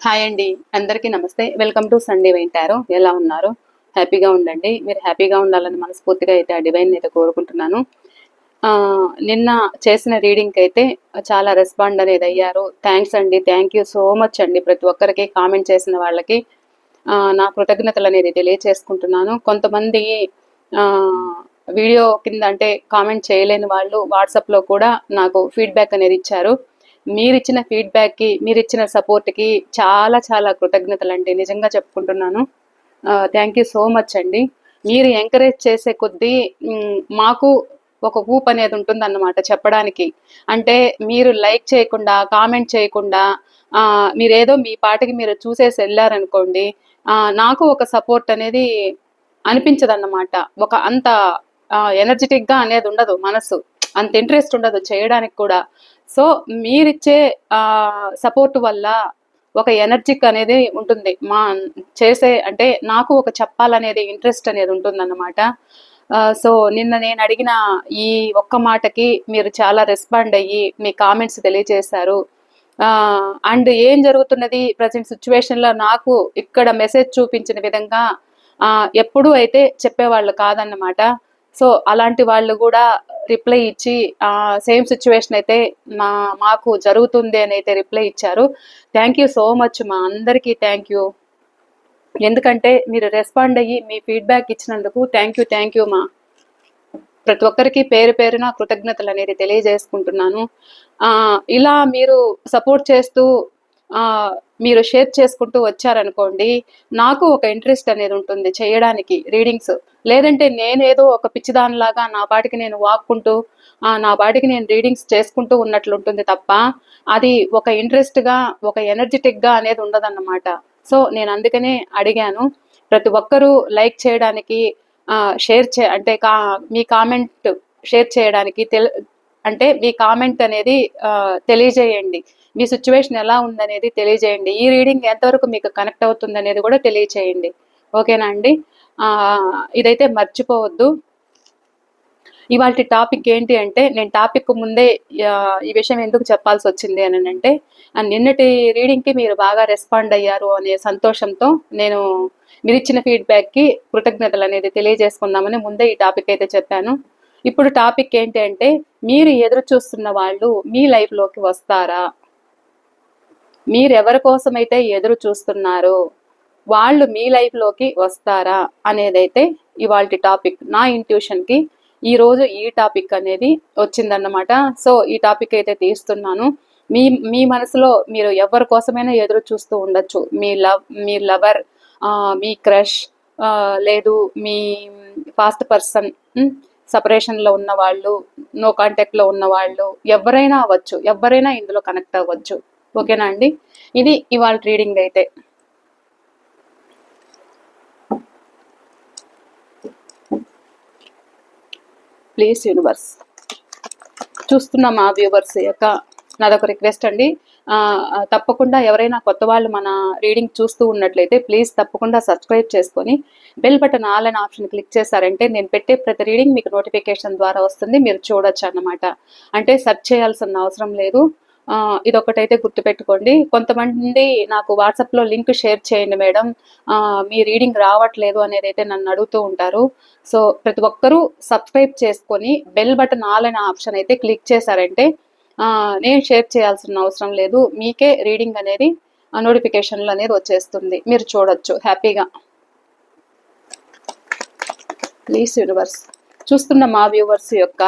Hi అండి. అందరికీ నమస్తే. వెల్కమ్ టు సండే వింటారు ఎలా ఉన్నారు? హ్యాపీగా ఉండండి. మీరు హ్యాపీగా ఉండాలని మనస్ఫూర్తిగా అయితే ఆ డివైన్ అయితే కోరుకుంటున్నాను. నిన్న చేసిన రీడింగ్కి అయితే చాలా రెస్పాండ్ అనేది అయ్యారు. థ్యాంక్స్ అండి. థ్యాంక్ యూ సో మచ్ అండి. ప్రతి ఒక్కరికి కామెంట్ చేసిన వాళ్ళకి నా కృతజ్ఞతలు అనేది తెలియచేసుకుంటున్నాను. కొంతమంది వీడియో కింద అంటే కామెంట్ చేయలేని వాళ్ళు వాట్సాప్లో కూడా నాకు ఫీడ్బ్యాక్ అనేది ఇచ్చారు. మీరిచ్చిన ఫీడ్బ్యాక్కి మీరిచ్చిన సపోర్ట్కి చాలా చాలా కృతజ్ఞతలు అండి నిజంగా చెప్పుకుంటున్నాను. థ్యాంక్ యూ సో మచ్ అండి. మీరు ఎంకరేజ్ చేసే కొద్దీ మాకు ఒక ఊప్ అనేది ఉంటుందన్నమాట చెప్పడానికి. అంటే మీరు లైక్ చేయకుండా కామెంట్ చేయకుండా మీరేదో మీ పాటకి మీరు చూసేసి వెళ్ళారనుకోండి నాకు ఒక సపోర్ట్ అనేది అనిపించదన్నమాట. ఒక అంత ఎనర్జెటిక్గా అనేది ఉండదు మనసు. అంత ఇంట్రెస్ట్ ఉండదు చేయడానికి కూడా. సో మీరిచ్చే సపోర్ట్ వల్ల ఒక ఎనర్జిక్ అనేది ఉంటుంది. మా చేసే అంటే నాకు ఒక చెప్పాలనేది ఇంట్రెస్ట్ అనేది ఉంటుందన్నమాట. సో నిన్న నేను అడిగిన ఈ ఒక్క మాటకి మీరు చాలా రెస్పాండ్ అయ్యి మీ కామెంట్స్ తెలియజేశారు. అండ్ ఏం జరుగుతున్నది? ప్రజెంట్ సిచ్యువేషన్లో నాకు ఇక్కడ మెసేజ్ చూపించిన విధంగా ఎప్పుడూ అయితే చెప్పేవాళ్ళు కాదన్నమాట. సో అలాంటి వాళ్ళు కూడా రిప్లై ఇచ్చి సేమ్ సిచ్యువేషన్ అయితే మా మాకు జరుగుతుంది అని అయితే రిప్లై ఇచ్చారు. థ్యాంక్ యూ సో మచ్ మా అందరికీ థ్యాంక్ యూ ఎందుకంటే మీరు రెస్పాండ్ అయ్యి మీ ఫీడ్బ్యాక్ ఇచ్చినందుకు థ్యాంక్ యూ థ్యాంక్ యూ మా. ప్రతి ఒక్కరికి పేరు పేరున కృతజ్ఞతలు అనేది తెలియజేసుకుంటున్నాను. ఆ, ఇలా మీరు సపోర్ట్ చేస్తూ మీరు షేర్ చేసుకుంటూ వచ్చారనుకోండి నాకు ఒక ఇంట్రెస్ట్ అనేది ఉంటుంది చేయడానికి రీడింగ్స్. లేదంటే నేనేదో ఒక పిచ్చిదానిలాగా నా పాటికి నేను వాక్కుంటూ నా పాటికి నేను రీడింగ్స్ చేసుకుంటూ ఉన్నట్లు ఉంటుంది తప్ప అది ఒక ఇంట్రెస్ట్గా ఒక ఎనర్జెటిక్గా అనేది ఉండదన్నమాట. సో నేను అందుకనే అడిగాను. ప్రతి ఒక్కరూ లైక్ చేయడానికి షేర్ చే అంటే కా మీ కామెంట్ షేర్ చేయడానికి తెల్ అంటే మీ కామెంట్ అనేది తెలియజేయండి. మీ సిచ్యువేషన్ ఎలా ఉందనేది తెలియజేయండి. ఈ రీడింగ్ ఎంతవరకు మీకు కనెక్ట్ అవుతుంది అనేది కూడా తెలియచేయండి. ఓకేనా అండి? ఇదైతే మర్చిపోవద్దు. ఇవాళ టాపిక్ ఏంటి అంటే నేను టాపిక్ ముందే ఈ విషయం ఎందుకు చెప్పాల్సి వచ్చింది అని అంటే నిన్నటి రీడింగ్కి మీరు బాగా రెస్పాండ్ అయ్యారు అనే సంతోషంతో నేను మీరు ఇచ్చిన ఫీడ్బ్యాక్కి కృతజ్ఞతలు అనేది తెలియజేసుకుందామని ముందే ఈ టాపిక్ అయితే చెప్పాను. ఇప్పుడు టాపిక్ ఏంటి అంటే మీరు ఎదురు చూస్తున్న వాళ్ళు మీ లైఫ్లోకి వస్తారా? మీరు ఎవరి కోసమైతే ఎదురు చూస్తున్నారో వాళ్ళు మీ లైఫ్లోకి వస్తారా అనేదైతే ఇవాళ టాపిక్. నా ఇంట్యూషన్కి ఈ రోజు ఈ టాపిక్ అనేది వచ్చిందన్నమాట. సో ఈ టాపిక్ అయితే తీస్తున్నాను. మీ మీ మనసులో మీరు ఎవరి కోసమైనా ఎదురు చూస్తూ ఉండొచ్చు. మీ లవ్ మీ లవర్ మీ క్రష్ లేదు మీ పాస్ట్ పర్సన్ సపరేషన్లో ఉన్న వాళ్ళు నో కాంటాక్ట్లో ఉన్న వాళ్ళు ఎవరైనా అవ్వచ్చు. ఎవరైనా ఇందులో కనెక్ట్ అవ్వచ్చు. ఓకేనా అండి? ఇది ఇవాళ రీడింగ్ అయితే. ప్లీజ్ యూనివర్స్ చూస్తున్న మా వ్యూవర్స్ యొక్క నాదొక రిక్వెస్ట్ అండి. తప్పకుండా ఎవరైనా కొత్త వాళ్ళు మన రీడింగ్ చూస్తూ ఉన్నట్లయితే ప్లీజ్ తప్పకుండా సబ్స్క్రైబ్ చేసుకొని బెల్ బటన్ ఆల్ అనే ఆప్షన్ క్లిక్ చేశారంటే నేను పెట్టే ప్రతి రీడింగ్ మీకు నోటిఫికేషన్ ద్వారా వస్తుంది. మీరు చూడొచ్చు అన్నమాట. అంటే సెర్చ్ చేయాల్సిన అవసరం లేదు. ఇదొకటైతే గుర్తుపెట్టుకోండి. కొంతమంది నాకు వాట్సాప్లో లింక్ షేర్ చేయండి మేడం. మీ రీడింగ్ రావట్లేదు అనేది అయితే నన్ను అడుగుతూ ఉంటారు. సో ప్రతి ఒక్కరూ సబ్స్క్రైబ్ చేసుకొని బెల్ బటన్ ఆల్ అనే ఆప్షన్ అయితే క్లిక్ చేశారంటే నేను షేర్ చేయాల్సిన అవసరం లేదు. మీకే రీడింగ్ అనేది నోటిఫికేషన్లు అనేది వచ్చేస్తుంది. మీరు చూడొచ్చు. హ్యాపీగా. Please universe. చూస్తున్న మా వ్యూవర్స్ యొక్క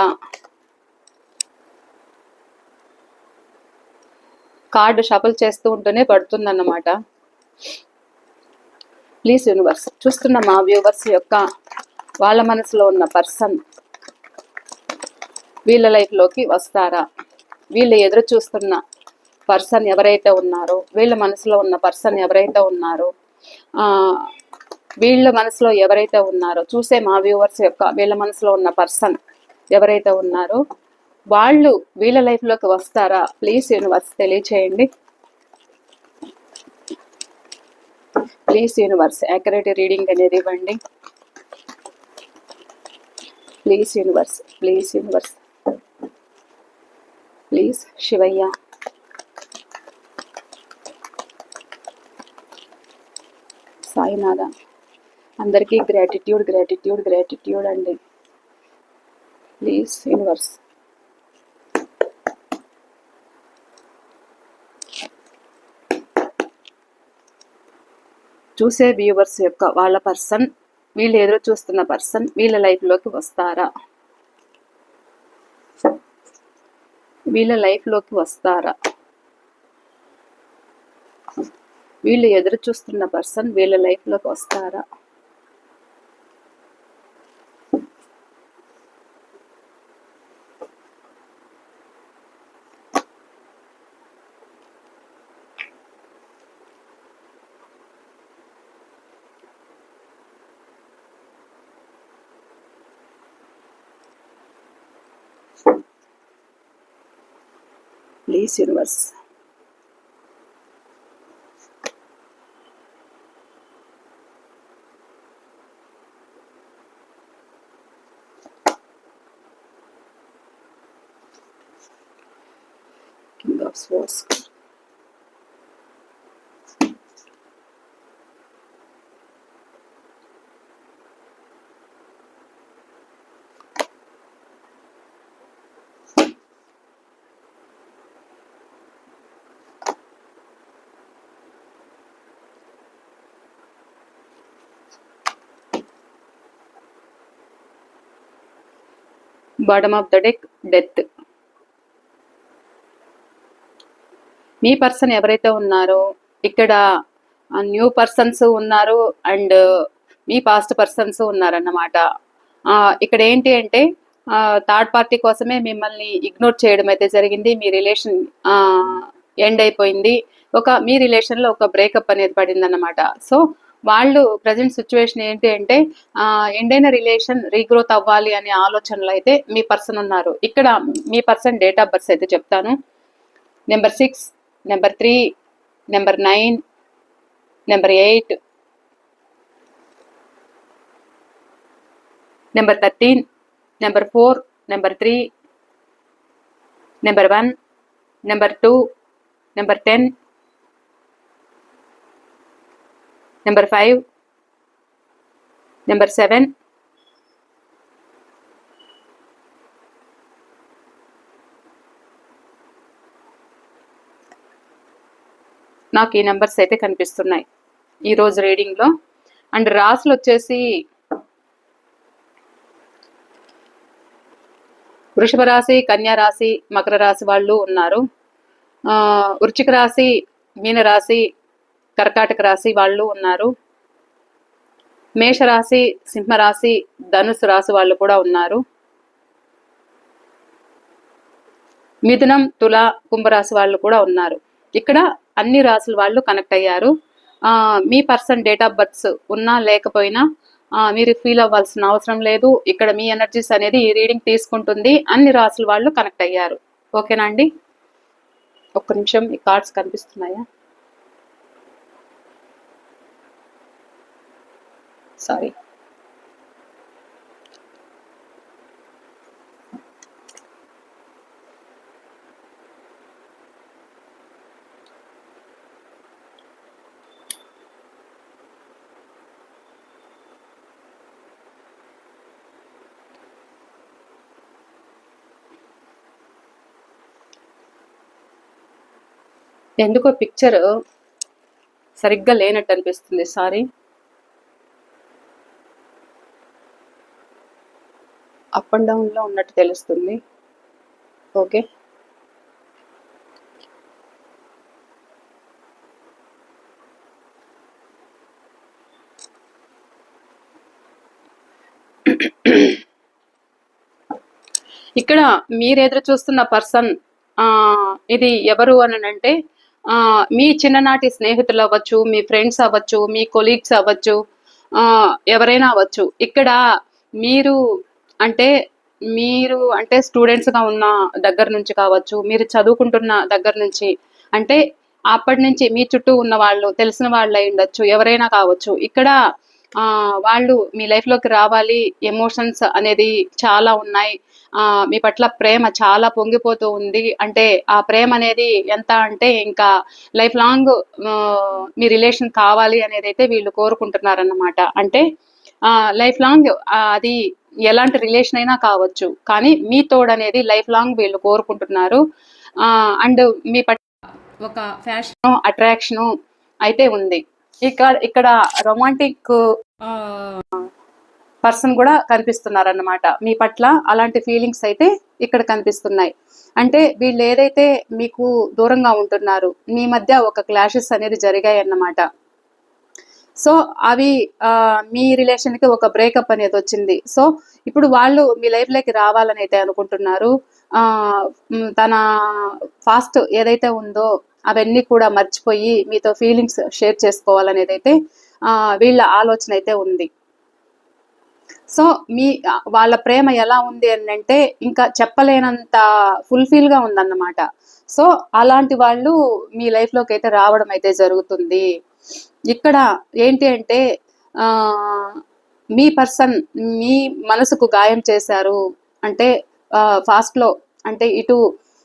కార్డు షఫల్ చేస్తూ ఉంటేనే పడుతుందన్నమాట. ప్లీజ్ యూనివర్స్ చూస్తున్న మా వ్యూవర్స్ యొక్క వాళ్ళ మనసులో ఉన్న పర్సన్ వీళ్ళ లైఫ్లోకి వస్తారా? వీళ్ళు ఎదురు చూస్తున్న పర్సన్ ఎవరైతే ఉన్నారో వీళ్ళ మనసులో ఉన్న పర్సన్ ఎవరైతే ఉన్నారో ఆ, వీళ్ళ మనసులో ఎవరైతే ఉన్నారో చూసే మా వ్యూవర్స్ యొక్క వీళ్ళ మనసులో ఉన్న పర్సన్ ఎవరైతే ఉన్నారో వాళ్ళు వీళ్ళ లైఫ్లోకి వస్తారా? ప్లీజ్ యూనివర్స్ తెలియచేయండి. ప్లీజ్ యూనివర్స్ యాక్యురేట్ రీడింగ్ అనేది ఇవ్వండి. Please universe please universe please Shivayya. Sainatha. అందరికీ గ్రాటిట్యూడ్ గ్రాటిట్యూడ్ గ్రాటిట్యూడ్ అండి. ప్లీజ్ యూనివర్స్ చూసే వ్యూవర్స్ యొక్క వాళ్ళ పర్సన్ వీళ్ళు ఎదురు చూస్తున్న పర్సన్ వీళ్ళ లైఫ్లోకి వస్తారా? వీళ్ళ లైఫ్లోకి వస్తారా? వీళ్ళు ఎదురు చూస్తున్న పర్సన్ వీళ్ళ లైఫ్లోకి వస్తారా? this Universe. King of Swords. Bottom of the deck death me person ఎవరైతే ఉన్నారో ఇక్కడ న్యూ పర్సన్స్ ఉన్నారు అండ్ మీ పాస్ట్ పర్సన్స్ ఉన్నారన్నమాట. ఇక్కడ ఏంటి అంటే థర్డ్ పార్టీ కోసమే మిమ్మల్ని ఇగ్నోర్ చేయడం అయితే జరిగింది. మీ రిలేషన్ ఎండ్ అయిపోయింది. ఒక మీ రిలేషన్లో ఒక బ్రేకప్ అనేది పడింది అన్నమాట సో వాళ్ళు ప్రజెంట్ సిచ్యువేషన్ ఏంటి అంటే ఎండ్ అయిన రిలేషన్ రీగ్రోత్ అవ్వాలి అనే ఆలోచనలు అయితే మీ పర్సన్ ఉన్నారు. ఇక్కడ మీ పర్సన్ డేట్ ఆఫ్ బర్త్ అయితే చెప్తాను. Number six number three number nine number eight number thirteen number four number three number one number two number ten number five number seven నాకు ఈ నెంబర్స్ అయితే కనిపిస్తున్నాయి. ఈరోజు రీడింగ్లో అండ్ రాసులు వచ్చేసి వృషభ రాశి కన్యా రాశి మకర రాశి వాళ్ళు ఉన్నారు. వృచ్చిక రాశి మీన రాశి కర్కాటక రాశి వాళ్ళు ఉన్నారు. మేషరాశి సింహరాశి ధనుసు రాశి వాళ్ళు కూడా ఉన్నారు. మిథునం తుల కుంభరాశి వాళ్ళు కూడా ఉన్నారు. ఇక్కడ అన్ని రాసుల వాళ్ళు కనెక్ట్ అయ్యారు. మీ పర్సన్ డేట్ ఆఫ్ బర్త్స్ ఉన్నా లేకపోయినా మీరు ఫీల్ అవ్వాల్సిన అవసరం లేదు. ఇక్కడ మీ ఎనర్జీస్ అనేది ఈ రీడింగ్ తీసుకుంటుంది. అన్ని రాసుల వాళ్ళు కనెక్ట్ అయ్యారు. ఓకేనా అండి? ఒక్క నిమిషం ఈ కార్డ్స్ కనిపిస్తున్నాయా? సారీ ఎందుకో పిక్చర్ సరిగ్గా లేనట్టు అనిపిస్తుంది. సారీ అప్ అండ్ డౌన్లో ఉన్నట్టు తెలుస్తుంది. ఓకే ఇక్కడ మీరు ఎదురు చూస్తున్న పర్సన్ ఇది ఎవరు అని అంటే ఆ, మీ చిన్ననాటి స్నేహితులు అవ్వచ్చు మీ ఫ్రెండ్స్ అవ్వచ్చు మీ కొలీగ్స్ అవ్వచ్చు ఆ, ఎవరైనా అవ్వచ్చు. ఇక్కడ మీరు అంటే మీరు అంటే స్టూడెంట్స్గా ఉన్న దగ్గర నుంచి కావచ్చు మీరు చదువుకుంటున్న దగ్గర నుంచి అంటే అప్పటి నుంచి మీ చుట్టూ ఉన్న వాళ్ళు తెలిసిన వాళ్ళు అయి ఉండొచ్చు ఎవరైనా కావచ్చు. ఇక్కడ వాళ్ళు మీ లైఫ్లోకి రావాలి ఎమోషన్స్ అనేది చాలా ఉన్నాయి. మీ పట్ల ప్రేమ చాలా పొంగిపోతూ ఉంది. అంటే ఆ ప్రేమ అనేది ఎంత అంటే ఇంకా లైఫ్ లాంగ్ మీ రిలేషన్ కావాలి అనేది అయితే వీళ్ళు కోరుకుంటున్నారన్నమాట. అంటే లైఫ్ లాంగ్ అది ఎలాంటి రిలేషన్ అయినా కావచ్చు. కానీ మీ తోడు అనేది లైఫ్ లాంగ్ వీళ్ళు కోరుకుంటున్నారు. అండ్ మీ పట్ల ఒక ఫ్యాషన్ అట్రాక్షన్ అయితే ఉంది. ఇక్కడ ఇక్కడ రొమాంటిక్ పర్సన్ కూడా కనిపిస్తున్నారు అన్నమాట మీ పట్ల అలాంటి ఫీలింగ్స్ అయితే ఇక్కడ కనిపిస్తున్నాయి. అంటే వీళ్ళు ఏదైతే మీకు దూరంగా ఉంటున్నారు మీ మధ్య ఒక క్లాషెస్ అనేది జరిగాయి అన్నమాట సో అవి మీ రిలేషన్కి ఒక బ్రేకప్ అనేది వచ్చింది. సో ఇప్పుడు వాళ్ళు మీ లైఫ్లోకి రావాలని అయితే అనుకుంటున్నారు. ఆ, తన ఫాస్ట్ ఏదైతే ఉందో అవన్నీ కూడా మర్చిపోయి మీతో ఫీలింగ్స్ షేర్ చేసుకోవాలనేది అయితే వీళ్ళ ఆలోచన అయితే ఉంది. సో మీ వాళ్ళ ప్రేమ ఎలా ఉంది అని అంటే ఇంకా చెప్పలేనంత ఫుల్ఫిల్గా ఉందన్నమాట. సో అలాంటి వాళ్ళు మీ లైఫ్లోకి అయితే రావడం అయితే జరుగుతుంది. ఇక్కడ ఏంటి అంటే ఆ, మీ పర్సన్ మీ మనసుకు గాయం చేశారు అంటే ఫాస్ట్లో అంటే ఇటు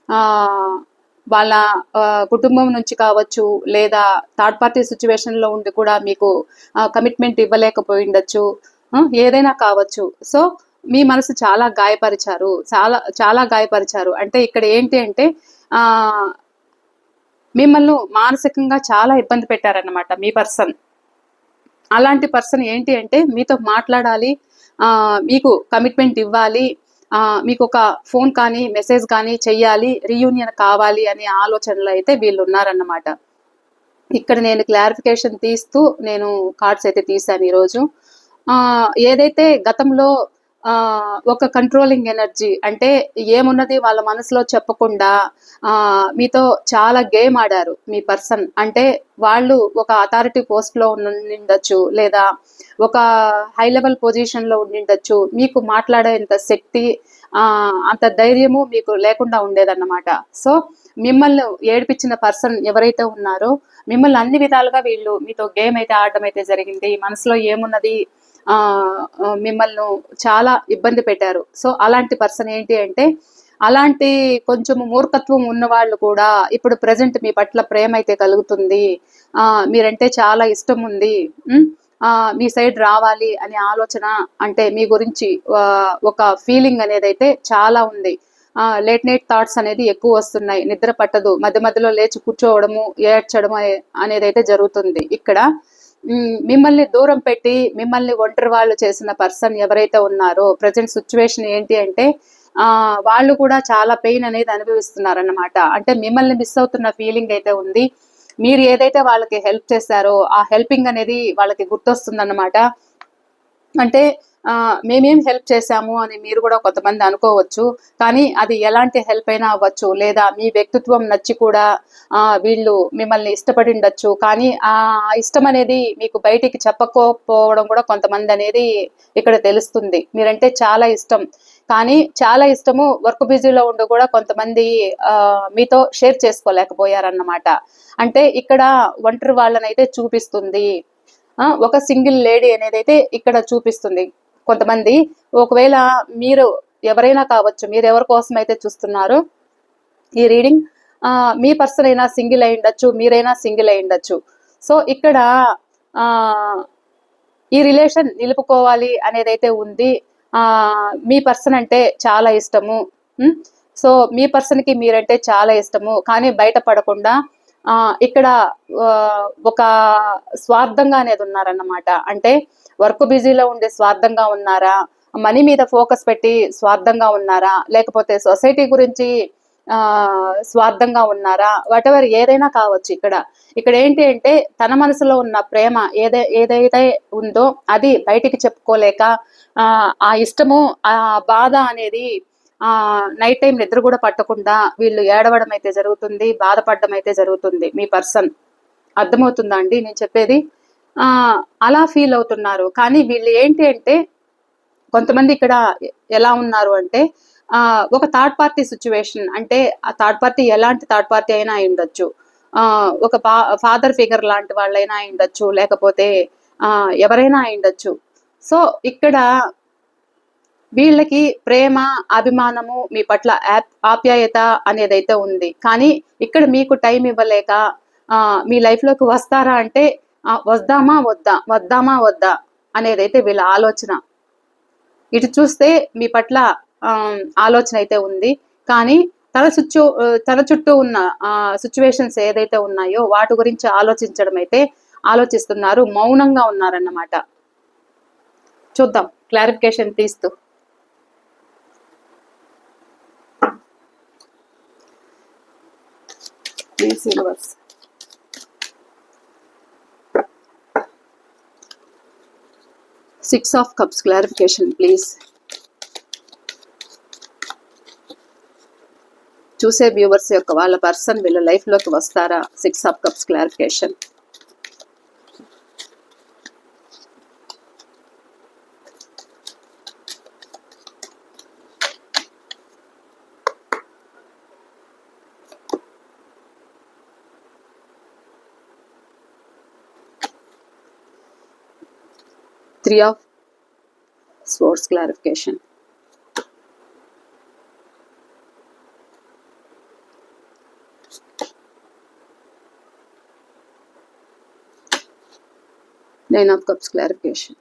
ఆ, వాళ్ళ కుటుంబం నుంచి కావచ్చు లేదా థర్డ్ పార్టీ సిచ్యువేషన్లో ఉండి కూడా మీకు కమిట్మెంట్ ఇవ్వలేకపోయి ఉండొచ్చు ఏదైనా కావచ్చు. సో మీ మనసు చాలా గాయపరిచారు చాలా చాలా గాయపరిచారు. అంటే ఇక్కడ ఏంటి అంటే మిమ్మల్ని మానసికంగా చాలా ఇబ్బంది పెట్టారన్నమాట మీ పర్సన్. అలాంటి పర్సన్ ఏంటి అంటే మీతో మాట్లాడాలి మీకు కమిట్మెంట్ ఇవ్వాలి మీకు ఒక ఫోన్ కానీ మెసేజ్ కానీ చెయ్యాలి రీయూనియన్ కావాలి అనే ఆలోచనలు అయితే వీళ్ళు ఉన్నారన్నమాట. ఇక్కడ నేను క్లారిఫికేషన్ తీస్తూ నేను కార్డ్స్ అయితే తీశాను ఈరోజు. ఏదైతే గతంలో ఒక కంట్రోలింగ్ ఎనర్జీ అంటే ఏమున్నది వాళ్ళ మనసులో చెప్పకుండా మీతో చాలా గేమ్ ఆడారు మీ పర్సన్. అంటే వాళ్ళు ఒక అథారిటీ పోస్ట్లో ఉండిండొచ్చు లేదా ఒక హై లెవెల్ పొజిషన్లో ఉండిండొచ్చు. మీకు మాట్లాడేంత శక్తి అంత ధైర్యము మీకు లేకుండా ఉండేదన్నమాట. సో మిమ్మల్ని ఏడిపించిన పర్సన్ ఎవరైతే ఉన్నారో మిమ్మల్ని అన్ని విధాలుగా వీళ్ళు మీతో గేమ్ అయితే ఆడడం అయితే జరిగింది. మనసులో ఏమున్నది? మిమ్మల్ని చాలా ఇబ్బంది పెట్టారు. సో అలాంటి పర్సన్ ఏంటి అంటే అలాంటి కొంచెం మూర్ఖత్వం ఉన్న వాళ్ళు కూడా ఇప్పుడు ప్రజెంట్ మీ పట్ల ప్రేమ అయితే కలుగుతుంది. ఆ మీరంటే చాలా ఇష్టం ఉంది. మీ సైడ్ రావాలి అనే ఆలోచన అంటే మీ గురించి ఒక ఫీలింగ్ అనేది అయితే చాలా ఉంది. లేట్ నైట్ థాట్స్ అనేది ఎక్కువ వస్తున్నాయి. నిద్ర పట్టదు. మధ్య మధ్యలో లేచి కూర్చోవడము ఏడ్చడము అనేది అయితే జరుగుతుంది ఇక్కడ. మిమ్మల్ని దూరం పెట్టి మిమ్మల్ని ఒంటరి వాళ్ళు చేసిన పర్సన్ ఎవరైతే ఉన్నారో ప్రజెంట్ సిచ్యువేషన్ ఏంటి అంటే ఆ వాళ్ళు కూడా చాలా పెయిన్ అనేది అనుభవిస్తున్నారన్నమాట. అంటే మిమ్మల్ని మిస్ అవుతున్న ఫీలింగ్ అయితే ఉంది. మీరు ఏదైతే వాళ్ళకి హెల్ప్ చేశారో ఆ హెల్పింగ్ అనేది వాళ్ళకి గుర్తొస్తుందన్నమాట. అంటే మేమేం హెల్ప్ చేశాము అని మీరు కూడా కొంతమంది అనుకోవచ్చు. కానీ అది ఎలాంటి హెల్ప్ అయినా అవ్వచ్చు. లేదా మీ వ్యక్తిత్వం నచ్చి కూడా వీళ్ళు మిమ్మల్ని ఇష్టపడి ఉండొచ్చు. కానీ ఆ ఇష్టం అనేది మీకు బయటికి చెప్పకపోవడం కూడా కొంతమంది అనేది ఇక్కడ తెలుస్తుంది. మీరంటే చాలా ఇష్టం. కానీ చాలా ఇష్టము వర్క్ బిజీలో ఉండి కూడా కొంతమంది మీతో షేర్ చేసుకోలేకపోయారన్నమాట. అంటే ఇక్కడ ఒంటరి వాళ్ళనైతే చూపిస్తుంది. ఒక సింగిల్ లేడీ అనేది అయితే ఇక్కడ చూపిస్తుంది. కొంతమంది ఒకవేళ మీరు ఎవరైనా కావచ్చు మీరు ఎవరి కోసం అయితే చూస్తున్నారు ఈ రీడింగ్ మీ పర్సన్ అయినా సింగిల్ అయి ఉండొచ్చు మీరైనా సింగిల్ అయి ఉండొచ్చు. సో ఇక్కడ ఆ, ఈ రిలేషన్ నిలుపుకోవాలి అనేది అయితే ఉంది. మీ పర్సన్ అంటే చాలా ఇష్టము. సో మీ పర్సన్కి మీరంటే చాలా ఇష్టము. కానీ బయటపడకుండా ఆ, ఇక్కడ ఒక స్వార్థంగా అనేది ఉన్నారన్నమాట. అంటే వర్క్ బిజీలో ఉండే స్వార్థంగా ఉన్నారా? మనీ మీద ఫోకస్ పెట్టి స్వార్థంగా ఉన్నారా? లేకపోతే సొసైటీ గురించి ఆ స్వార్థంగా ఉన్నారా? వాటెవర్ ఏదైనా కావచ్చు ఇక్కడ. ఇక్కడ ఏంటి అంటే తన మనసులో ఉన్న ప్రేమ ఏదై ఏదైతే ఉందో అది బయటికి చెప్పుకోలేక ఆ ఇష్టము ఆ బాధ అనేది ఆ నైట్ టైం నిద్ర కూడా పట్టకుండా వీళ్ళు ఏడవడం అయితే జరుగుతుంది బాధపడడం అయితే జరుగుతుంది. మీ పర్సన్ అర్థమవుతుందా అండి? నేను చెప్పేది? ఆ అలా ఫీల్ అవుతున్నారు. కానీ వీళ్ళు ఏంటి అంటే కొంతమంది ఇక్కడ ఎలా ఉన్నారు అంటే ఆ ఒక థర్డ్ పార్టీ సిచ్యువేషన్ అంటే ఆ థర్డ్ పార్టీ ఎలాంటి థర్డ్ పార్టీ అయినా అయి ఉండొచ్చు. ఆ ఒక ఫాదర్ ఫిగర్ లాంటి వాళ్ళైనా అయి ఉండొచ్చు. లేకపోతే ఆ ఎవరైనా అయి ఉండొచ్చు. సో ఇక్కడ వీళ్ళకి ప్రేమ అభిమానము మీ పట్ల ఆప్యాయత అనేది అయితే ఉంది. కానీ ఇక్కడ మీకు టైం ఇవ్వలేక ఆ, మీ లైఫ్లోకి వస్తారా అంటే వద్దామా వద్దా వద్దామా వద్దా అనేది అయితే వీళ్ళ ఆలోచన. ఇటు చూస్తే మీ పట్ల ఆ, ఆలోచన అయితే ఉంది. కానీ తన చుట్టూ తన చుట్టూ ఉన్న సిచ్యువేషన్స్ ఏదైతే ఉన్నాయో వాటి గురించి ఆలోచించడం అయితే ఆలోచిస్తున్నారు మౌనంగా ఉన్నారన్నమాట. చూద్దాం. క్లారిఫికేషన్ తీస్తూ. Please universe six of cups clarification please చూసే వ్యూవర్స్ యొక్క వాళ్ళ పర్సన్ వీళ్ళ లైఫ్లోకి వస్తారా? Six of cups clarification three of swords clarification. Nine of Cups clarification.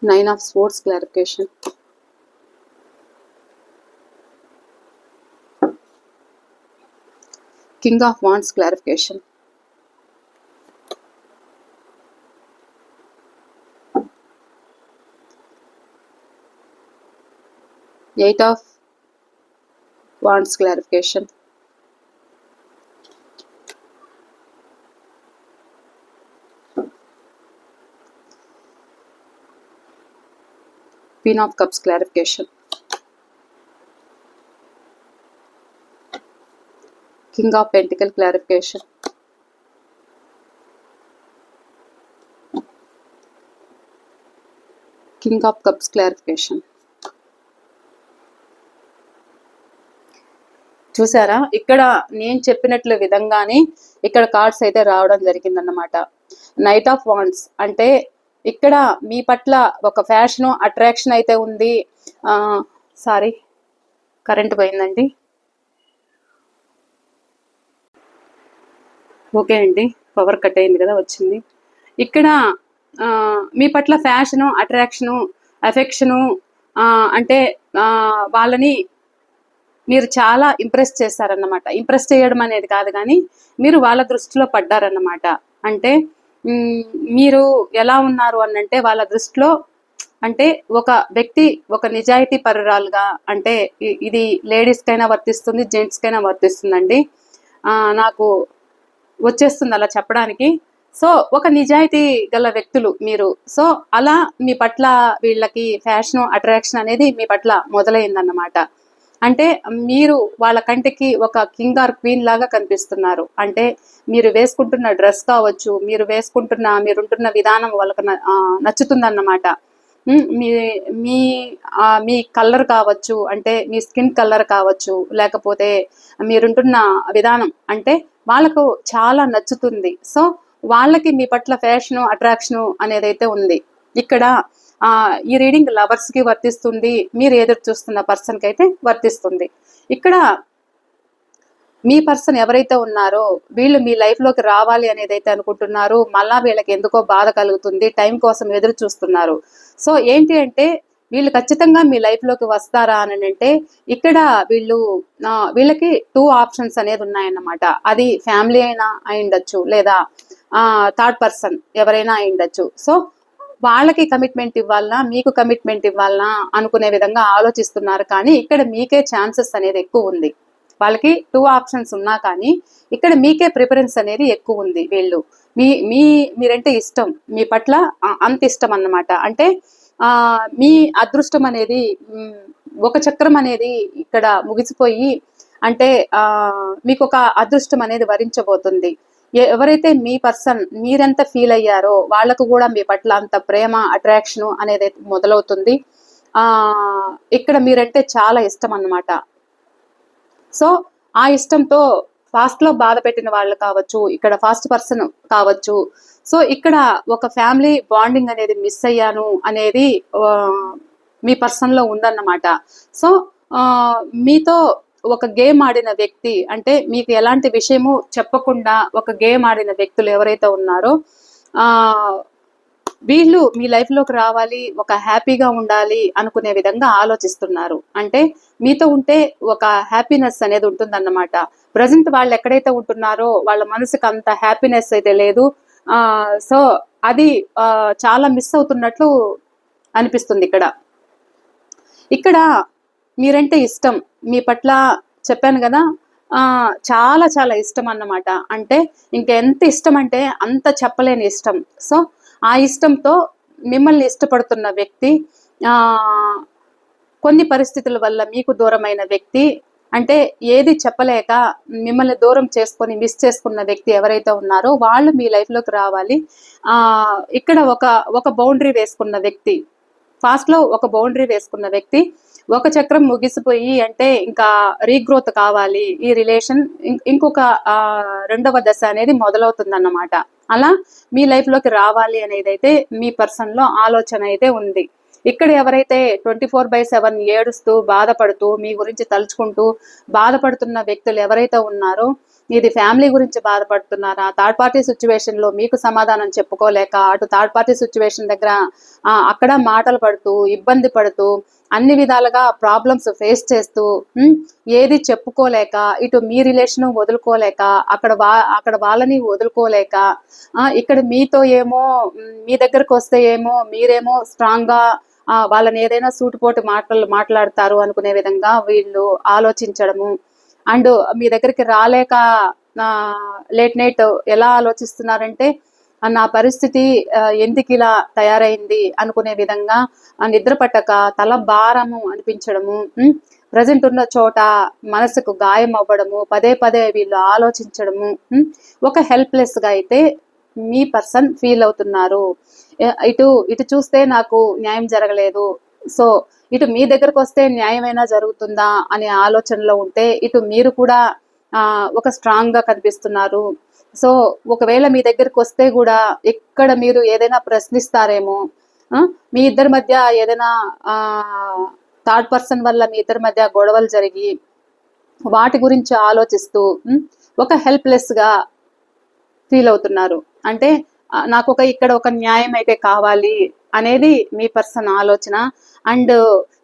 Nine of Swords clarification. King of wands clarification eight of wants clarification. Queen of Cups clarification. King of pentacle clarification king of cups clarification చూసారా? ఇక్కడ నేను చెప్పినట్లు విధంగానే ఇక్కడ cards అయితే రావడం జరిగిందన్నమాట. Knight of wands అంటే ఇక్కడ మీ పట్ల ఒక ఫ్యాషన్ అట్రాక్షన్ అయితే ఉంది. సారీ కరెంట్ పోయిందండి. ఓకే అండి పవర్ కట్ అయింది కదా వచ్చింది. ఇక్కడ మీ పట్ల ఫ్యాషను అట్రాక్షను అఫెక్షను అంటే వాళ్ళని మీరు చాలా ఇంప్రెస్ చేశారన్నమాట. ఇంప్రెస్ చేయడం అనేది కాదు కానీ మీరు వాళ్ళ దృష్టిలో పడ్డారన్నమాట. అంటే మీరు ఎలా ఉన్నారు అనంటే వాళ్ళ దృష్టిలో అంటే ఒక వ్యక్తి ఒక నిజాయితీ పరురాలుగా అంటే ఇది లేడీస్కైనా వర్తిస్తుంది జెంట్స్కైనా వర్తిస్తుందండి. నాకు వచ్చేస్తుంది అలా చెప్పడానికి. సో ఒక నిజాయితీ గల వ్యక్తులు మీరు. సో అలా మీ పట్ల వీళ్ళకి ఫ్యాషన్ అట్రాక్షన్ అనేది మీ పట్ల మొదలైందన్నమాట. అంటే మీరు వాళ్ళ కంటికి ఒక కింగ్ ఆర్ క్వీన్ లాగా కనిపిస్తున్నారు. అంటే మీరు వేసుకుంటున్న డ్రెస్ కావచ్చు మీరు వేసుకుంటున్న మీరుంటున్న విధానం వాళ్ళకు నచ్చుతుందన్నమాట. మీ మీ మీ కలర్ కావచ్చు అంటే మీ స్కిన్ కలర్ కావచ్చు లేకపోతే మీరుంటున్న విధానం. అంటే వాళ్ళకు చాలా నచ్చుతుంది. సో వాళ్ళకి మీ పట్ల ఫ్యాషను అట్రాక్షను అనేది అయితే ఉంది. ఇక్కడ ఈ రీడింగ్ లవర్స్కి వర్తిస్తుంది. మీరు ఎదురు చూస్తున్న పర్సన్కి అయితే వర్తిస్తుంది. ఇక్కడ మీ పర్సన్ ఎవరైతే ఉన్నారో వీళ్ళు మీ లైఫ్లోకి రావాలి అనేది అయితే అనుకుంటున్నారు. మళ్ళా వీళ్ళకి ఎందుకో బాధ కలుగుతుంది. టైం కోసం ఎదురు చూస్తున్నారు. సో ఏంటి అంటే వీళ్ళు ఖచ్చితంగా మీ లైఫ్లోకి వస్తారా అని అంటే ఇక్కడ వీళ్ళు వీళ్ళకి టూ ఆప్షన్స్ అనేది ఉన్నాయన్నమాట. అది ఫ్యామిలీ అయినా అయి ఉండొచ్చు లేదా థర్డ్ పర్సన్ ఎవరైనా అయి ఉండొచ్చు. సో వాళ్ళకి కమిట్మెంట్ ఇవ్వాలనా మీకు కమిట్మెంట్ ఇవ్వాలనా అనుకునే విధంగా ఆలోచిస్తున్నారు. కానీ ఇక్కడ మీకే ఛాన్సెస్ అనేది ఎక్కువ ఉంది. వాళ్ళకి టూ ఆప్షన్స్ ఉన్నా కానీ ఇక్కడ మీకే ప్రిఫరెన్స్ అనేది ఎక్కువ ఉంది వీళ్ళు. మీ మీ మీరంటే ఇష్టం. మీ పట్ల అంత ఇష్టం అన్నమాట. అంటే మీ అదృష్టం అనేది ఒక చక్రం అనేది ఇక్కడ ముగిసిపోయి అంటే ఆ మీకు ఒక అదృష్టం అనేది వరించబోతుంది. ఎవరైతే మీ పర్సన్ మీరెంత ఫీల్ అయ్యారో వాళ్ళకు కూడా మీ పట్ల అంత ప్రేమ అట్రాక్షన్ అనేది మొదలవుతుంది. ఆ ఇక్కడ మీరంటే చాలా ఇష్టం అన్నమాట. సో ఆ ఇష్టంతో ఫాస్ట్లో బాధ పెట్టిన వాళ్ళు కావచ్చు ఇక్కడ ఫాస్ట్ పర్సన్ కావచ్చు సో ఇక్కడ ఒక ఫ్యామిలీ బాండింగ్ అనేది మిస్ అయ్యాను అనేది మీ పర్సన్లో ఉందన్నమాట. సో ఆ, మీతో ఒక గేమ్ ఆడిన వ్యక్తి అంటే మీకు ఎలాంటి విషయము చెప్పకుండా ఒక గేమ్ ఆడిన వ్యక్తులు ఎవరైతే ఉన్నారో ఆ వీళ్ళు మీ లైఫ్లోకి రావాలి ఒక హ్యాపీగా ఉండాలి అనుకునే విధంగా ఆలోచిస్తున్నారు. అంటే మీతో ఉంటే ఒక హ్యాపీనెస్ అనేది ఉంటుందన్నమాట. ప్రజెంట్ వాళ్ళు ఎక్కడైతే ఉంటున్నారో వాళ్ళ మనసుకు అంత హ్యాపీనెస్ అయితే లేదు. సో అది ఆ, చాలా మిస్ అవుతున్నట్లు అనిపిస్తుంది ఇక్కడ. ఇక్కడ మీరంటే ఇష్టం. మీ పట్ల చెప్పాను కదా ఆ చాలా చాలా ఇష్టం అన్నమాట. అంటే ఇంకెంత ఇష్టం అంటే అంత చెప్పలేని ఇష్టం. సో ఆ ఇష్టంతో మిమ్మల్ని ఇష్టపడుతున్న వ్యక్తి ఆ కొన్ని పరిస్థితుల వల్ల మీకు దూరమైన వ్యక్తి అంటే ఏది చెప్పలేక మిమ్మల్ని దూరం చేసుకొని మిస్ చేసుకున్న వ్యక్తి ఎవరైతే ఉన్నారో వాళ్ళు మీ లైఫ్లోకి రావాలి. ఆ ఇక్కడ ఒక ఒక బౌండరీ వేసుకున్న వ్యక్తి ఫాస్ట్లో ఒక బౌండరీ వేసుకున్న వ్యక్తి ఒక చక్రం ముగిసిపోయి అంటే ఇంకా రీగ్రోత్ కావాలి. ఈ రిలేషన్ ఇంకొక రెండవ దశ అనేది మొదలవుతుంది అన్నమాట అలా మీ లైఫ్లోకి రావాలి అనేది అయితే మీ పర్సన్లో ఆలోచన అయితే ఉంది. ఇక్కడ ఎవరైతే ట్వంటీ ఫోర్ బై సెవెన్ ఏడుస్తూ బాధపడుతూ మీ గురించి తలుచుకుంటూ బాధపడుతున్న వ్యక్తులు ఎవరైతే ఉన్నారో ఇది ఫ్యామిలీ గురించి బాధపడుతున్నారా? థర్డ్ పార్టీ సిచ్యువేషన్లో మీకు సమాధానం చెప్పుకోలేక అటు థర్డ్ పార్టీ సిచ్యువేషన్ దగ్గర ఆ, అక్కడ మాటలు పడుతూ ఇబ్బంది పడుతూ అన్ని విధాలుగా ప్రాబ్లమ్స్ ఫేస్ చేస్తూ ఏది చెప్పుకోలేక ఇటు మీ రిలేషన్ వదులుకోలేక అక్కడ వా అక్కడ వాళ్ళని వదులుకోలేక ఆ, ఇక్కడ మీతో ఏమో మీ దగ్గరకు వస్తే ఏమో మీరేమో స్ట్రాంగ్గా వాళ్ళని ఏదైనా సూటుపోటు మాటలు మాట్లాడతారు అనుకునే విధంగా వీళ్ళు ఆలోచించడము. అండ్ మీ దగ్గరికి రాలేక లేట్ నైట్ ఎలా ఆలోచిస్తున్నారంటే నా పరిస్థితి ఎందుకు ఇలా తయారైంది? అనుకునే విధంగా నిద్ర పట్టక తల భారము అనిపించడము ప్రజెంట్ ఉన్న చోట మనసుకు గాయం అవ్వడము పదే పదే వీళ్ళు ఆలోచించడము ఒక హెల్ప్లెస్గా అయితే మీ పర్సన్ ఫీల్ అవుతున్నారు. ఇటు ఇటు చూస్తే నాకు న్యాయం జరగలేదు. సో ఇటు మీ దగ్గరకు వస్తే న్యాయమైనా జరుగుతుందా అనే ఆలోచనలో ఉంటే ఇటు మీరు కూడా ఒక స్ట్రాంగ్గా కనిపిస్తున్నారు. సో ఒకవేళ మీ దగ్గరకు వస్తే కూడా ఎక్కడ మీరు ఏదైనా ప్రశ్నిస్తారేమో మీ ఇద్దరి మధ్య ఏదైనా థర్డ్ పర్సన్ వల్ల మీ ఇద్దరి మధ్య గొడవలు జరిగి వాటి గురించి ఆలోచిస్తూ ఒక హెల్ప్లెస్గా ఫీల్ అవుతున్నారు. అంటే నాకు ఒక ఇక్కడ ఒక న్యాయం అయితే కావాలి అనేది మీ పర్సన్ ఆలోచన. అండ్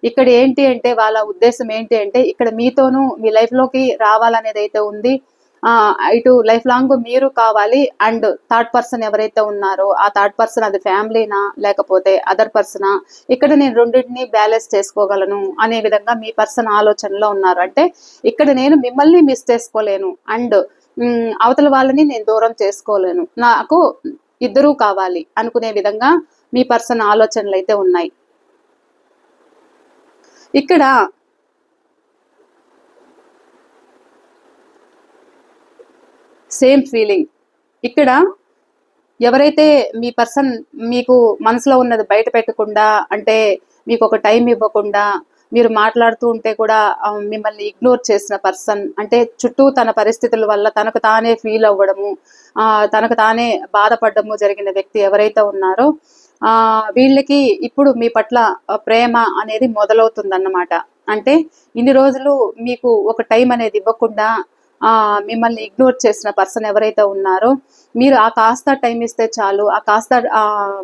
ఇక్కడ ఏంటి అంటే వాళ్ళ ఉద్దేశం ఏంటి అంటే ఇక్కడ మీతోనూ మీ లైఫ్లోకి రావాలనేది అయితే ఉంది. ఆ ఇటు లైఫ్ లాంగ్ మీరు కావాలి అండ్ థర్డ్ పర్సన్ ఎవరైతే ఉన్నారో ఆ థర్డ్ పర్సన్ అది ఫ్యామిలీనా లేకపోతే అదర్ పర్సనా? ఇక్కడ నేను రెండింటిని బ్యాలెన్స్ చేసుకోగలను అనే విధంగా మీ పర్సన్ ఆలోచనలో ఉన్నారు. అంటే ఇక్కడ నేను మిమ్మల్ని మిస్ చేసుకోలేను అండ్ అవతల వాళ్ళని నేను దూరం చేసుకోలేను. నాకు ఇద్దరూ కావాలి అనుకునే విధంగా మీ పర్సన్ ఆలోచనలు అయితే ఉన్నాయి. ఇక్కడ సేమ్ ఫీలింగ్. ఇక్కడ ఎవరైతే మీ పర్సన్ మీకు మనసులో ఉన్నది బయట పెట్టకుండా అంటే మీకు ఒక టైం ఇవ్వకుండా మీరు మాట్లాడుతూ ఉంటే కూడా మిమ్మల్ని ఇగ్నోర్ చేసిన పర్సన్ అంటే చుట్టూ తన పరిస్థితుల వల్ల తనకు తానే ఫీల్ అవ్వడము ఆ, తనకు తానే బాధపడము జరిగిన వ్యక్తి ఎవరైతే ఉన్నారో ఆ వీళ్ళకి ఇప్పుడు మీ పట్ల ప్రేమ అనేది మొదలవుతుందన్నమాట. అంటే ఇన్ని రోజులు మీకు ఒక టైం అనేది ఇవ్వకుండా ఆ మిమ్మల్ని ఇగ్నోర్ చేసిన పర్సన్ ఎవరైతే ఉన్నారో మీరు ఆ కాస్త టైం ఇస్తే చాలు ఆ కాస్త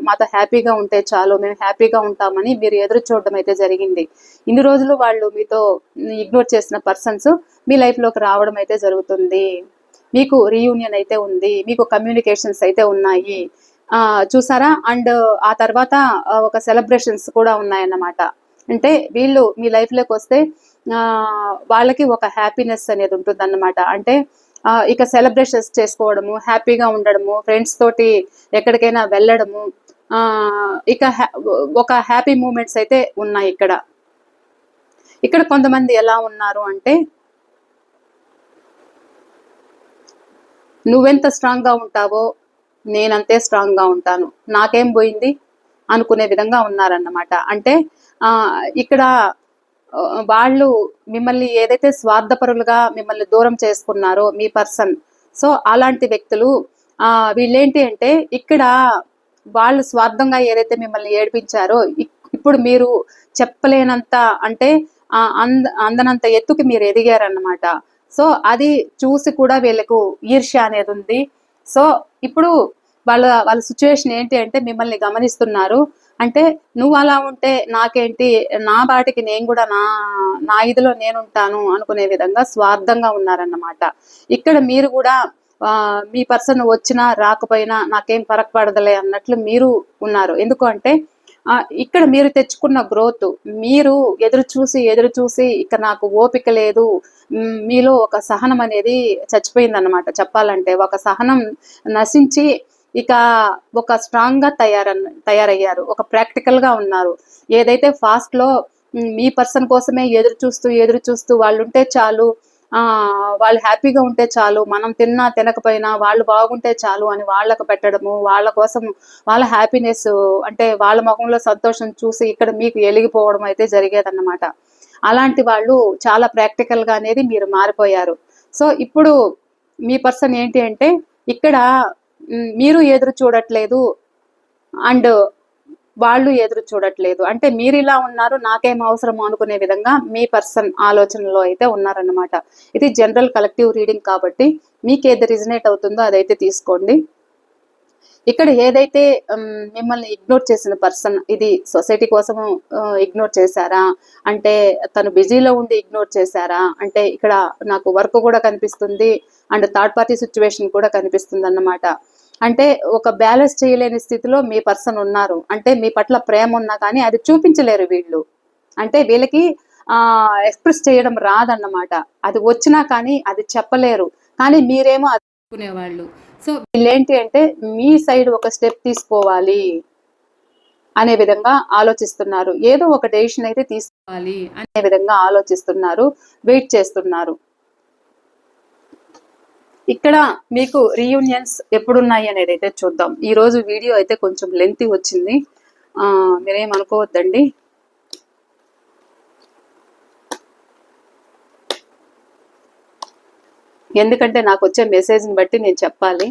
మాతో హ్యాపీగా ఉంటే చాలు మేము హ్యాపీగా ఉంటామని మీరు ఎదురు చూడడం అయితే జరిగింది. ఇన్ని రోజులు వాళ్ళు మీతో ఇగ్నోర్ చేసిన పర్సన్స్ మీ లైఫ్లోకి రావడం అయితే జరుగుతుంది. మీకు రీయూనియన్ అయితే ఉంది మీకు కమ్యూనికేషన్స్ అయితే ఉన్నాయి. ఆ చూసారా? అండ్ ఆ తర్వాత ఒక సెలబ్రేషన్స్ కూడా ఉన్నాయన్నమాట. అంటే వీళ్ళు మీ లైఫ్లోకి వస్తే వాళ్ళకి ఒక హ్యాపీనెస్ అనేది ఉంటుంది అన్నమాట అంటే ఇక సెలబ్రేషన్స్ చేసుకోవడము హ్యాపీగా ఉండడము ఫ్రెండ్స్ తోటి ఎక్కడికైనా వెళ్ళడము ఆ ఇక ఒక హ్యాపీ మూమెంట్స్ అయితే ఉన్నాయి ఇక్కడ. ఇక్కడ కొంతమంది ఎలా ఉన్నారు అంటే నువ్వెంత స్ట్రాంగ్గా ఉంటావో నేనంతే స్ట్రాంగ్గా ఉంటాను. నాకేం పోయింది? అనుకునే విధంగా ఉన్నారన్నమాట. అంటే ఆ ఇక్కడ వాళ్ళు మిమ్మల్ని ఏదైతే స్వార్థపరులుగా మిమ్మల్ని దూరం చేసుకున్నారో మీ పర్సన్ సో అలాంటి వ్యక్తులు ఆ వీళ్ళేంటి అంటే ఇక్కడ వాళ్ళు స్వార్థంగా ఏదైతే మిమ్మల్ని ఏడిపించారో ఇప్పుడు మీరు చెప్పలేనంత అంటే ఆ అంద అందనంత ఎత్తుకి మీరు ఎదిగారన్నమాట. సో అది చూసి కూడా వీళ్ళకు ఈర్ష్య అనేది ఉంది. సో ఇప్పుడు వాళ్ళ వాళ్ళ సిచ్యువేషన్ ఏంటి అంటే మిమ్మల్ని గమనిస్తున్నారు. అంటే నువ్వు అలా ఉంటే నాకేంటి నా బాటికి నేను కూడా నా నా ఇదిలో నేను ఉంటాను అనుకునే విధంగా స్వార్థంగా ఉన్నారన్నమాట. ఇక్కడ మీరు కూడా మీ పర్సన్ వచ్చినా రాకపోయినా నాకేం ఫరక్ పడదలే అన్నట్లు మీరు ఉన్నారు. ఎందుకు అంటే ఆ, ఇక్కడ మీరు తెచ్చుకున్న గ్రోత్ మీరు ఎదురు చూసి ఎదురు చూసి ఇక్కడ నాకు ఓపిక లేదు. మీలో ఒక సహనం అనేది చచ్చిపోయింది అనమాట చెప్పాలంటే ఒక సహనం నశించి ఇక ఒక స్ట్రాంగ్గా తయార తయారయ్యారు. ఒక ప్రాక్టికల్గా ఉన్నారు. ఏదైతే ఫాస్ట్లో మీ పర్సన్ కోసమే ఎదురు చూస్తూ ఎదురు చూస్తూ వాళ్ళు ఉంటే చాలు ఆ వాళ్ళు హ్యాపీగా ఉంటే చాలు మనం తిన్నా తినకపోయినా వాళ్ళు బాగుంటే చాలు అని వాళ్ళకు పెట్టడము వాళ్ళ కోసం వాళ్ళ హ్యాపీనెస్ అంటే వాళ్ళ ముఖంలో సంతోషం చూసి ఇక్కడ మీకు ఎలిగిపోవడం అయితే జరిగేదన్నమాట. అలాంటి వాళ్ళు చాలా ప్రాక్టికల్గా అనేది మీరు మారిపోయారు. సో ఇప్పుడు మీ పర్సన్ ఏంటి అంటే ఇక్కడ మీరు ఎదురు చూడట్లేదు. అండ్ వాళ్ళు ఎదురు చూడట్లేదు. అంటే మీరు ఇలా ఉన్నారు నాకేం అవసరం అనుకునే విధంగా మీ పర్సన్ ఆలోచనలో అయితే ఉన్నారన్నమాట. ఇది జనరల్ కలెక్టివ్ రీడింగ్ కాబట్టి మీకు ఏది రిజనేట్ అవుతుందో అదైతే తీసుకోండి. ఇక్కడ ఏదైతే మిమ్మల్ని ఇగ్నోర్ చేసిన పర్సన్ ఇది సొసైటీ కోసం ఇగ్నోర్ చేశారా? అంటే తను బిజీలో ఉండి ఇగ్నోర్ చేశారా? అంటే ఇక్కడ నాకు వర్క్ కూడా కనిపిస్తుంది అండ్ థర్డ్ పార్టీ సిచ్యువేషన్ కూడా కనిపిస్తుంది అన్నమాట అంటే ఒక బ్యాలెన్స్ చేయలేని స్థితిలో మీ పర్సన్ ఉన్నారు. అంటే మీ పట్ల ప్రేమ ఉన్నా కానీ అది చూపించలేరు వీళ్ళు. అంటే వీళ్ళకి ఎక్స్ప్రెస్ చేయడం రాదన్నమాట. అది వచ్చినా కానీ అది చెప్పలేరు. కానీ మీరేమో అది అనుకునేవాళ్ళు. సో వీళ్ళేంటి అంటే మీ సైడ్ ఒక స్టెప్ తీసుకోవాలి అనే విధంగా ఆలోచిస్తున్నారు. ఏదో ఒక డెసిషన్ అయితే తీసుకోవాలి అనే విధంగా ఆలోచిస్తున్నారు వెయిట్ చేస్తున్నారు. ఇక్కడ మీకు రీయూనియన్స్ ఎప్పుడున్నాయి అనేది అయితే చూద్దాం. ఈ రోజు వీడియో అయితే కొంచెం లెంత్ వచ్చింది. మీరేం అనుకోవద్దండి. ఎందుకంటే నాకు వచ్చే మెసేజ్ని బట్టి నేను చెప్పాలి.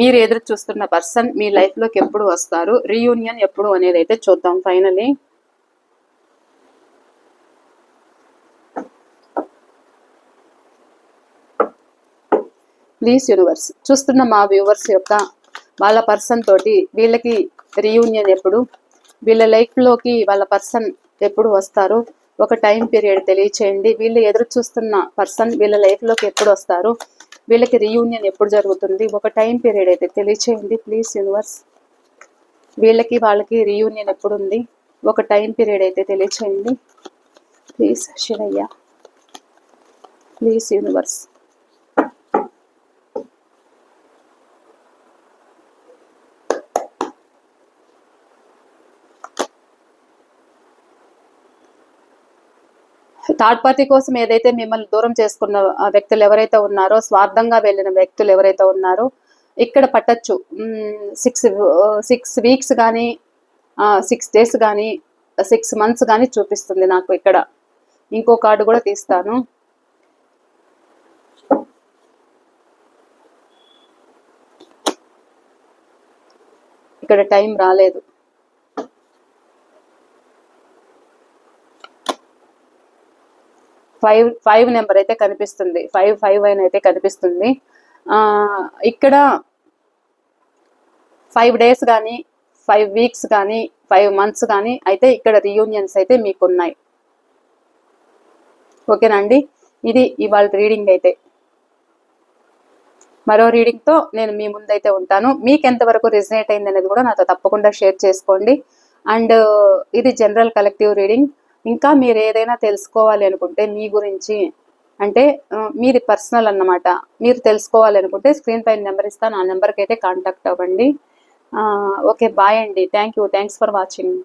మీరు ఎదురు చూస్తున్న పర్సన్ మీ లైఫ్లోకి ఎప్పుడు వస్తారు? రీయూనియన్ ఎప్పుడు అనేది అయితే చూద్దాం. ఫైనలీ ప్లీజ్ యూనివర్స్ చూస్తున్న మా వ్యూవర్స్ యొక్క వాళ్ళ పర్సన్ తోటి వీళ్ళకి రీయూనియన్ ఎప్పుడు? వీళ్ళ లైఫ్లోకి వాళ్ళ పర్సన్ ఎప్పుడు వస్తారు? ఒక టైం పీరియడ్ తెలియచేయండి. వీళ్ళు ఎదురు చూస్తున్న పర్సన్ వీళ్ళ లైఫ్లోకి ఎప్పుడు వస్తారు? వీళ్ళకి రీయూనియన్ ఎప్పుడు జరుగుతుంది? ఒక టైం పీరియడ్ అయితే తెలియచేయండి ప్లీజ్ యూనివర్స్ వీళ్ళకి వాళ్ళకి రీయూనియన్ ఎప్పుడు ఉంది ఒక టైం పీరియడ్ అయితే తెలియచేయండి. Please Shivayya. Please universe third party కోసం ఏదైతే మిమ్మల్ని దూరం చేసుకున్న వ్యక్తులు ఎవరైతే ఉన్నారో స్వార్థంగా వెళ్ళిన వ్యక్తులు ఎవరైతే ఉన్నారో ఇక్కడ పట్టచ్చు. సిక్స్ సిక్స్ వీక్స్ కానీ సిక్స్ డేస్ కానీ సిక్స్ మంత్స్ కానీ చూపిస్తుంది నాకు ఇక్కడ. ఇంకో కార్డు కూడా తీస్తాను. ఇక్కడ టైం రాలేదు. ఫైవ్ ఫైవ్ నెంబర్ అయితే కనిపిస్తుంది. ఫైవ్ ఫైవ్ అని అయితే కనిపిస్తుంది. ఇక్కడ ఫైవ్ డేస్ కానీ ఫైవ్ వీక్స్ కానీ ఫైవ్ మంత్స్ కానీ అయితే ఇక్కడ రియూనియన్స్ అయితే మీకు ఉన్నాయి ఓకేనండి ఇది ఇవాళ రీడింగ్ అయితే. మరో రీడింగ్తో నేను మీ ముందైతే ఉంటాను. మీకు ఎంతవరకు రిజనేట్ అయింది అనేది కూడా నాతో తప్పకుండా షేర్ చేసుకోండి. అండ్ ఇది జనరల్ కలెక్టివ్ రీడింగ్. ఇంకా మీరు ఏదైనా తెలుసుకోవాలి అనుకుంటే మీ గురించి అంటే మీది పర్సనల్ అన్నమాట. మీరు తెలుసుకోవాలి అనుకుంటే స్క్రీన్ పైన నెంబర్ ఇస్తాను ఆ నెంబర్కి అయితే కాంటాక్ట్ అవ్వండి. ఓకే బాయ్ అండి. Thank you. Thanks for watching.